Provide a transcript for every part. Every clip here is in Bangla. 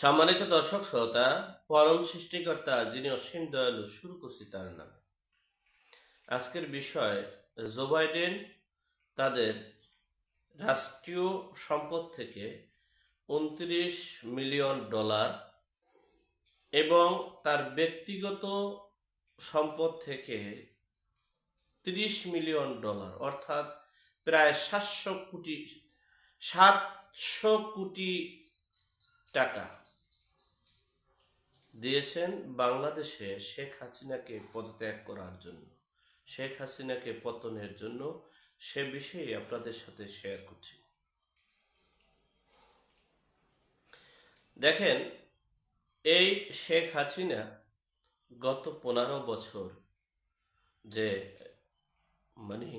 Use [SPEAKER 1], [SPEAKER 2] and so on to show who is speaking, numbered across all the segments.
[SPEAKER 1] সম্মানিত দর্শক শ্রোতা, পরম সৃষ্টিকর্তা যিনি অসীম দয়ালু শুরু করছি তার নাম। আজকের বিষয়, জো বাইডেন তাদের রাষ্ট্রীয় সম্পদ থেকে উনত্রিশ মিলিয়ন ডলার এবং তার ব্যক্তিগত সম্পদ থেকে তিরিশ মিলিয়ন ডলার, অর্থাৎ প্রায় সাতশো কোটি সাতশো কোটি টাকা। দিয়েছেন বাংলাদেশে শেখ হাসিনাকে পদত্যাগ করার জন্য। শেখ হাসিনাকে পতনের জন্য সে বিষয়ে আপনাদের সাথে শেয়ার করছি। দেখেন, এই শেখ হাসিনা গত পনেরো বছর যে মানে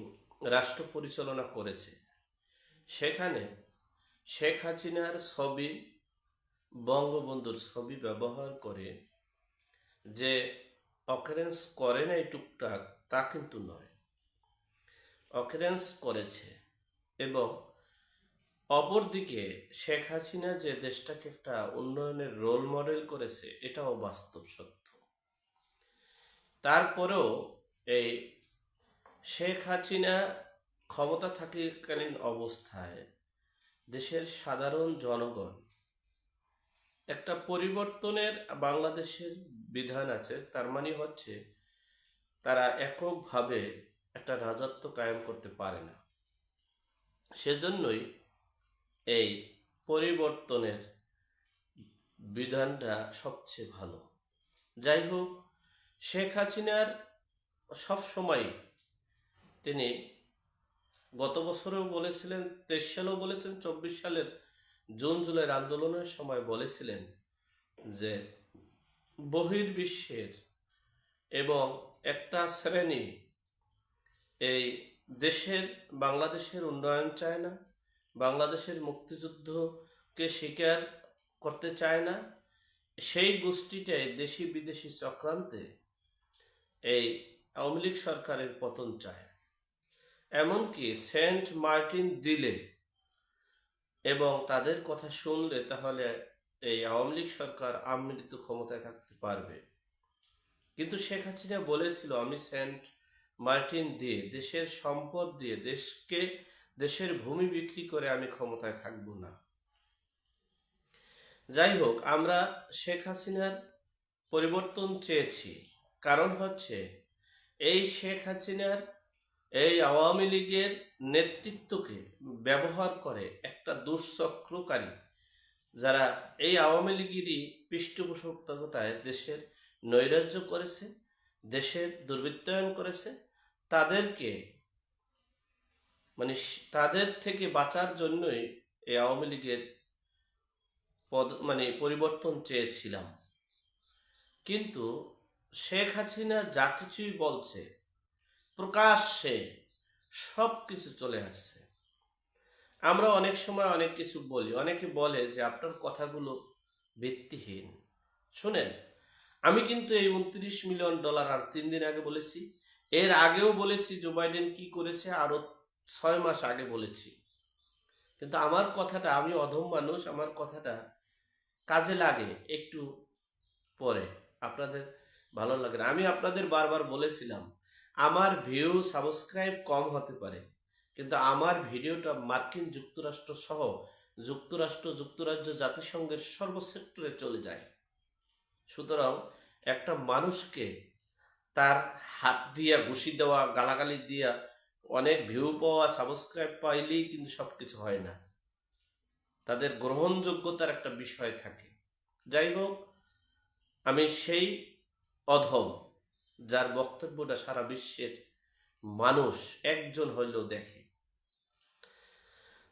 [SPEAKER 1] রাষ্ট্র পরিচালনা করেছে, সেখানে শেখ হাসিনার ছবি বঙ্গবন্ধুর ছবি ব্যবহার করে যে অকারেন্স করে নাই টুকটাক, তা কিন্তু নয়। অকারেন্স করেছে এবং অপরদিকে শেখ হাসিনা যে দেশটাকে একটা উন্নয়নের রোল মডেল করেছে, এটাও বাস্তব সত্য। তারপরেও এই শেখ হাসিনা ক্ষমতা থাকাকালীন অবস্থায় দেশের সাধারণ জনগণ একটা পরিবর্তনের বাংলাদেশের বিধান আছে, তার মানে হচ্ছে তারা এককভাবে একটা রাজত্ব কায়েম করতে পারে না। সেজন্যই এই পরিবর্তনের বিধানটা সবচেয়ে ভালো। যাই হোক, শেখ হাসিনার সবসময় তিনি গত বছরেও বলেছিলেন, তেইশ সালেও বলেছেন চব্বিশ সালের জুন, জুলাইয়ের আন্দোলনের সময় বলেছিলেন যে বহির্বিশ্বের এবং একটা শ্রেণি, এই দেশের, বাংলাদেশের উন্নয়ন চায় না, বাংলাদেশের মুক্তিযুদ্ধকে স্বীকার করতে চায় না, সেই গোষ্ঠীটাই দেশি বিদেশি চক্রান্তে এই আওয়ামী লীগ সরকারের পতন চায়। এমনকি সেন্ট মার্টিন দিলে এবং তাদের কথা শুনলে তাহলে এই আওয়ামী লীগ সরকার আমৃত্যু ক্ষমতায় থাকতে পারবে। কিন্তু শেখ হাসিনা বলেছিল, আমি সেন্ট মার্টিন দিয়ে, দেশের সম্পদ দিয়ে, দেশকে, দেশের ভূমি বিক্রি করে আমি ক্ষমতায় থাকব না। যাই হোক, আমরা শেখ হাসিনার পরিবর্তন চেয়েছি। কারণ হচ্ছে, এই শেখ হাসিনার এই আওয়ামী লীগের নেতৃত্বকে ব্যবহার করে একটা দুঃচক্রকারী যারা এই আওয়ামী লীগেরই পৃষ্ঠপোষকতায় দেশের নৈরাজ্য করেছে, দেশের দুর্বৃত্তায়ন করেছে, তাদেরকে মানে তাদের থেকে বাঁচার জন্যই এই আওয়ামী লীগের পদ মানে পরিবর্তন চেয়েছিলাম। কিন্তু শেখ হাসিনা যা কিছুই বলছে প্রকাশ্যে সব কিছু চলে আসছে। আমরা অনেক সময় অনেক কিছু বলি, অনেকে বলে যে আপনার কথাগুলো ভিত্তিহীন। শুনেন, আমি কিন্তু এই উনত্রিশ মিলিয়ন ডলার আর তিন দিন আগে বলেছি, এর আগেও বলেছি জো বাইডেন কি করেছে, আরও ছয় মাস আগে বলেছি। কিন্তু আমার কথাটা, আমি অধম মানুষ, আমার কথাটা কাজে লাগে একটু পরে। আপনাদের ভালো লাগে আমি আপনাদের বারবার বলেছিলাম আমার ভিউ সাবস্ক্রাইব কম হতে পারে, কিন্তু আমার ভিডিওটা মার্কিন যুক্তরাষ্ট্র সহ যুক্তরাষ্ট্র, যুক্তরাজ্য জাতিসংঘের সর্বসেক্টরে চলে যায়। সুতরাং একটা মানুষকে তার হাত দিয়া, ঘুষি দেওয়া, গালাগালি দিয়া অনেক ভিউ পাওয়া সাবস্ক্রাইব পাইলেই কিন্তু সব কিছু হয় না। তাদের গ্রহণযোগ্যতার একটা বিষয় থাকে। যাই হোক, আমি সেই অধম। যার বক্তব্যটা সারা বিশ্বের মানুষ একজন হইলেও দেখে।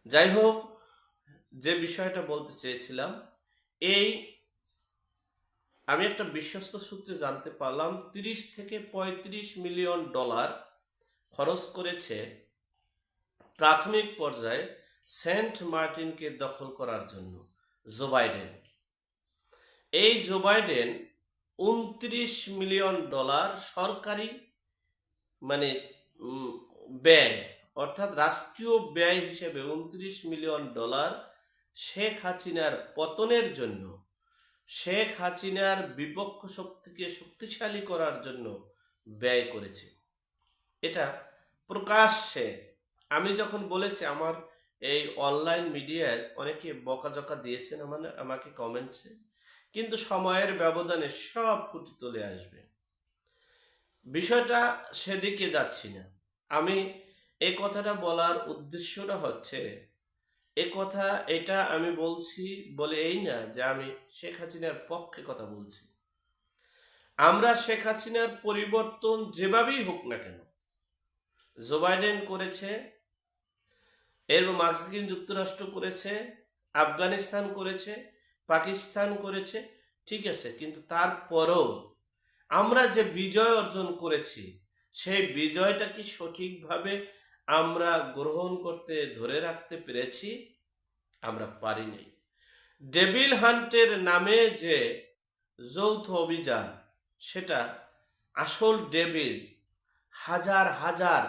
[SPEAKER 1] যাই হোক, যে বিষয়টা বলতে চেয়েছিলাম, এই আমি একটা বিশ্বস্ত সূত্রে জানতে পারলাম, তিরিশ থেকে পঁয়ত্রিশ মিলিয়ন ডলার খরচ করেছে প্রাথমিক পর্যায়ে সেন্ট মার্টিনকে দখল করার জন্য জো বাইডেন। এই জো বাইডেন উনত্রিশ মিলিয়ন ডলার সরকারি মানে ব্যয়, অর্থাৎ রাষ্ট্রীয় ব্যয় হিসেবে উনত্রিশ মিলিয়ন ডলার শেখ হাসিনার পতনের জন্য, শেখ হাসিনার বিপক্ষ শক্তিকে শক্তিশালী করার জন্য ব্যয় করেছে। এটা প্রকাশ্যে, আমি যখন বলেছি, আমার এই অনলাইন মিডিয়ায় অনেকে বকাঝকা দিয়েছেন আমার আমাকে কমেন্টসে কিন্তু সময়ের ব্যবধানে সব ফুটে তুলে আসবে। বিষয়টা সেদিকে যাচ্ছি না। আমি এই কথাটা বলার উদ্দেশ্যটা হচ্ছে, এ কথা এটা আমি বলছি বলে এই না যে আমি শেখ হাসিনার পক্ষে কথা বলছি। আমরা শেখ হাসিনার পরিবর্তন যেভাবেই হোক না কেন, জো বাইডেন করেছে এর মার্কিন যুক্তরাষ্ট্র করেছে, আফগানিস্তান করেছে পাকিস্তান করেছে, ঠিক আছে, কিন্তু তারপরও আমরা যে বিজয় অর্জন করেছি, সেই বিজয়টা কি সঠিকভাবে আমরা গ্রহণ করতে, ধরে রাখতে পেরেছি? আমরা পারিনি। ডেভিল হান্টের নামে যে যৌথ অভিযান, সেটা আসল ডেবিল হাজার হাজার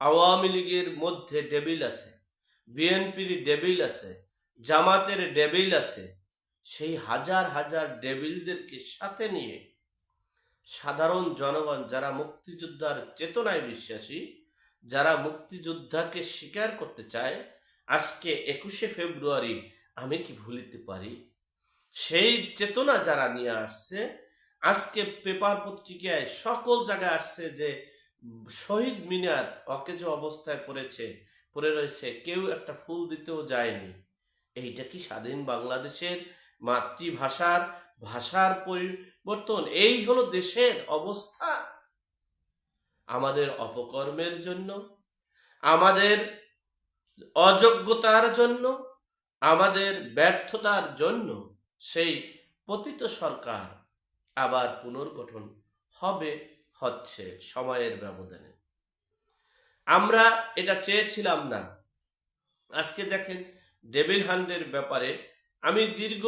[SPEAKER 1] আওয়ামী লীগের মধ্যে ডেবিল আছে, বিএনপির ডেবিল আছে, জামাতের ডেবিল আছে সেই হাজার হাজার ডেবিলদেরকে সাথে নিয়ে সাধারণ জনগণ, যারা মুক্তিযোদ্ধার চেতনায় বিশ্বাসী, যারা মুক্তিযোদ্ধাকে স্বীকার করতে চায়, আজকে একুশে ফেব্রুয়ারি আমি কি ভুলিতে পারি? সেই চেতনা যারা নিয়ে আসছে, আজকে পেপার পত্রিকায় সকল জায়গায় আসছে যে শহীদ মিনার অকেজ অবস্থায় পড়েছে, পড়ে রয়েছে, কেউ একটা ফুল দিতেও যায়নি। এইটা কি স্বাধীন বাংলাদেশের মাতৃভাষার, ভাষার পরিবর্তন, এই হলো দেশের অবস্থা। আমাদের অপকর্মের জন্য, আমাদের অযোগ্যতার জন্য, আমাদের ব্যর্থতার জন্য সেই পতিত সরকার আবার পুনর্গঠন হবে, হচ্ছে সময়ের ব্যবধানে। আমরা এটা চেয়েছিলাম না। আজকে দেখেন, ডেভিল হান্ডের ব্যাপারে আমি দীর্ঘ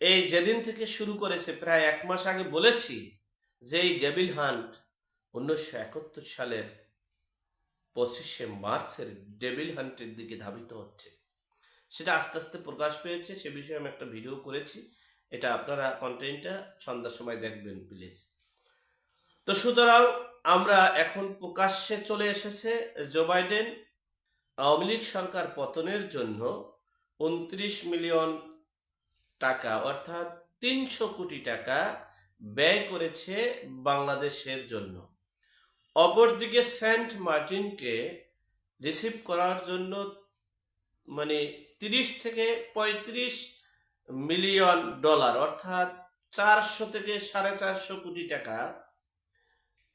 [SPEAKER 1] এই যেদিন থেকে শুরু করেছে, প্রায় এক মাস আগে বলেছি যে এই ডেভিল হান্ট উনিশশো একাত্তর সালের পঁচিশে মার্চের ডেভিল হান্টের দিকে ধাবিত হচ্ছে। সেটা আস্তে আস্তে প্রকাশ পেয়েছে, সে বিষয়ে আমি একটা ভিডিও করেছি। এটা আপনারা কন্টেন্টটা সন্ধ্যার সময় দেখবেন, প্লিজ। তো সুতরাং আমরা এখন প্রকাশ্যে চলে এসেছে জো বাইডেন। আওয়ামী লীগ সরকার পতনের জন্য উনত্রিশ মিলিয়ন টাকা, অর্থাৎ তিনশো কোটি টাকা ব্যয় করেছে বাংলাদেশের জন্য। অপরদিকে সেন্ট মার্টিনকে রিসিভ করার জন্য মানে তিরিশ থেকে পঁয়ত্রিশ মিলিয়ন ডলার, অর্থাৎ চারশো থেকে সাড়ে চারশো কোটি টাকা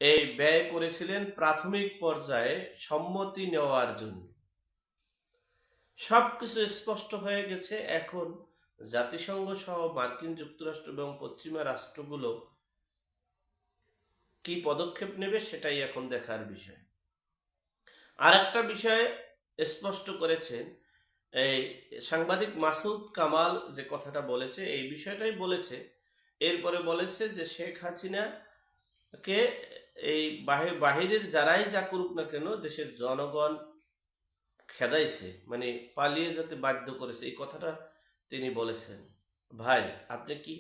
[SPEAKER 1] এই ব্যয় করেছিলেন প্রাথমিক পর্যায়ে সম্মতি নেওয়ার জন্য। সবকিছু স্পষ্ট হয়ে গেছে এখন জাতিসংঘ সহ মার্কিন যুক্তরাষ্ট্র এবং পশ্চিমা রাষ্ট্রগুলো কি পদক্ষেপ নেবে সেটাই এখন দেখার বিষয়। আর একটা বিষয় স্পষ্ট করেছেন এই সাংবাদিক মাসুদ কামাল যে কথাটা বলেছে, এই বিষয়টাই বলেছে। এরপরে বলেছে যে শেখ হাসিনাকে এই বাহি- বাহিরের যারাই যা করুক না কেন, দেশের জনগণ খেদাইছে মানে পালিয়ে যেতে বাধ্য করেছে, এই কথাটা তিনি বলেছেন। ভাই, আপনি কি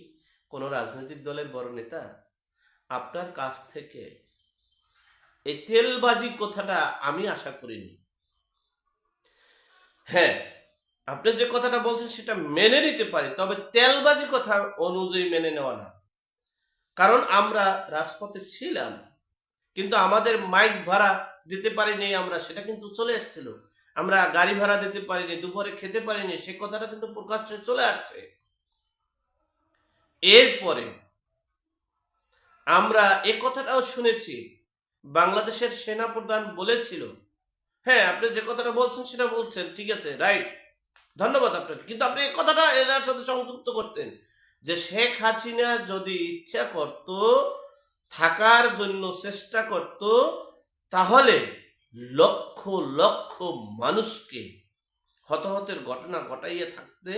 [SPEAKER 1] কোনো রাজনৈতিক দলের বড় নেতা? আপনার কাছ থেকে এই তেলবাজি কথাটা আমি আশা করিনি। হ্যাঁ আপনি যে কথাটা বলছেন সেটা মেনে নিতে পারি, তবে তেলবাজি কথা অনুযায়ী মেনে নেওয়া না। কারণ আমরা রাজপথে ছিলাম, কিন্তু আমাদের মাইক ভাড়া দিতে পারিনি আমরা, সেটা কিন্তু চলে এসেছিল। আমরা গাড়ি ভাড়া দিতে পারিনি, দুপুরে খেতে পারিনি, সে কথাটা কিন্তু প্রকাশ্যে চলে আসছে। এরপরে আমরা এ কথাটাও শুনেছি, বাংলাদেশের সেনা প্রধান বলেছিল হ্যাঁ আপনি যে কথাটা বলছেন সেটা বলছেন, ঠিক আছে, রাইট, ধন্যবাদ আপনাকে, কিন্তু আপনি এই কথাটা এর সাথে সংযুক্ত করতেন, যে শেখ হাসিনা যদি ইচ্ছা করত, থাকার জন্য চেষ্টা করত, তাহলে লক্ষ লক্ষ মানুষকে হতাহতের ঘটনা ঘটাইয়া থাকতে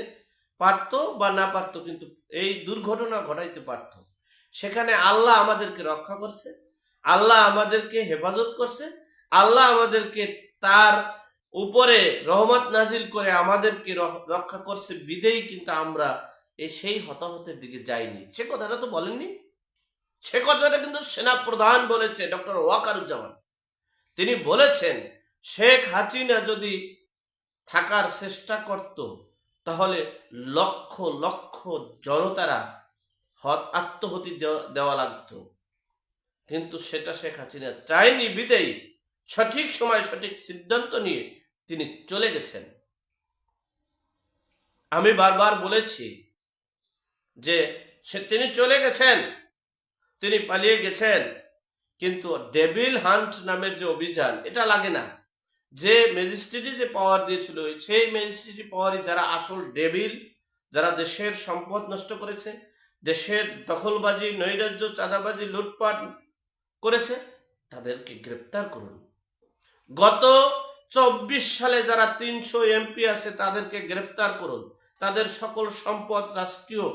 [SPEAKER 1] পারত বা না পারত কিন্তু এই দুর্ঘটনা ঘটাইতে পারত। সেখানে আল্লাহ আমাদেরকে রক্ষা করছে, আল্লাহ আমাদেরকে হেফাজত করছে, আল্লাহ আমাদেরকে তার উপরে রহমত নাজিল করে আমাদেরকে রক্ষা করছে, বিদেই কিন্তু আমরা এই সেই হতাহতের দিকে যাইনি। সে কথাটা তো বলেননি। সে কথাটা কিন্তু সেনা প্রধান বলেছে, ডক্টর ওয়াকারুজ্জামান। তিনি বলেছেন, শেখ হাসিনা যদি থাকার চেষ্টা করত, তাহলে লক্ষ লক্ষ জনতারা আত্মহতি দেওয়া- লাগতো। কিন্তু সেটা শেখ হাসিনা চায়নি বিদেই সঠিক সময় সঠিক সিদ্ধান্ত নিয়ে তিনি চলে গেছেন। আমি বারবার বলেছি যে, সে তিনি চলে গেছেন, তিনি পালিয়ে গেছেন। কিন্তু ডেভিল হান্ট নামের যে অভিযান, এটা লাগে না। যে ম্যাজিস্ট্রেটই যে পাওয়ার দিয়েছিল, সেই ম্যাজিস্ট্রেটি পাওয়ারই যারা আসল ডেভিল, যারা দেশের সম্পদ নষ্ট করেছে, দেশের দখলবাজি, নৈরাজ্য, চাঁদাবাজি, লুটপাট করেছে, তাদেরকে গ্রেপ্তার করুন। গত চব্বিশ সালে যারা তিনশো এমপি আছে, তাদেরকে গ্রেপ্তার করুন। তাদের সকল সম্পদ রাষ্ট্রীয়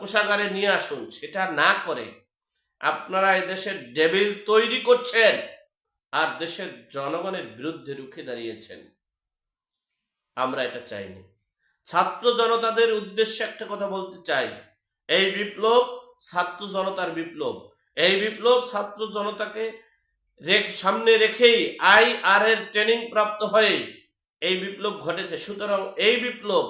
[SPEAKER 1] কোষাগারে নিয়ে আসুন। সেটা না করে আপনারা দেশের ডেবিল তৈরি করছেন আর দেশের জনগণের বিরুদ্ধে রুখে দাঁড়িয়েছেন। আমরা এটা চাইনি। ছাত্র জনতাদের উদ্দেশ্যে একটা কথা বলতে চাই। এই বিপ্লব ছাত্র জনতার বিপ্লব। এই বিপ্লব ছাত্র জনতাকে সামনে রেখেই আই আর এর ট্রেনিং প্রাপ্ত হয়ে এই বিপ্লব ঘটেছে। সুতরাং এই বিপ্লব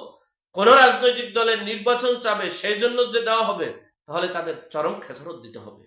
[SPEAKER 1] কোন রাজনৈতিক দলের নির্বাচন চাবে সেই জন্য যে দেওয়া হবে, তাহলে তাদের চরম খেসারত দিতে হবে।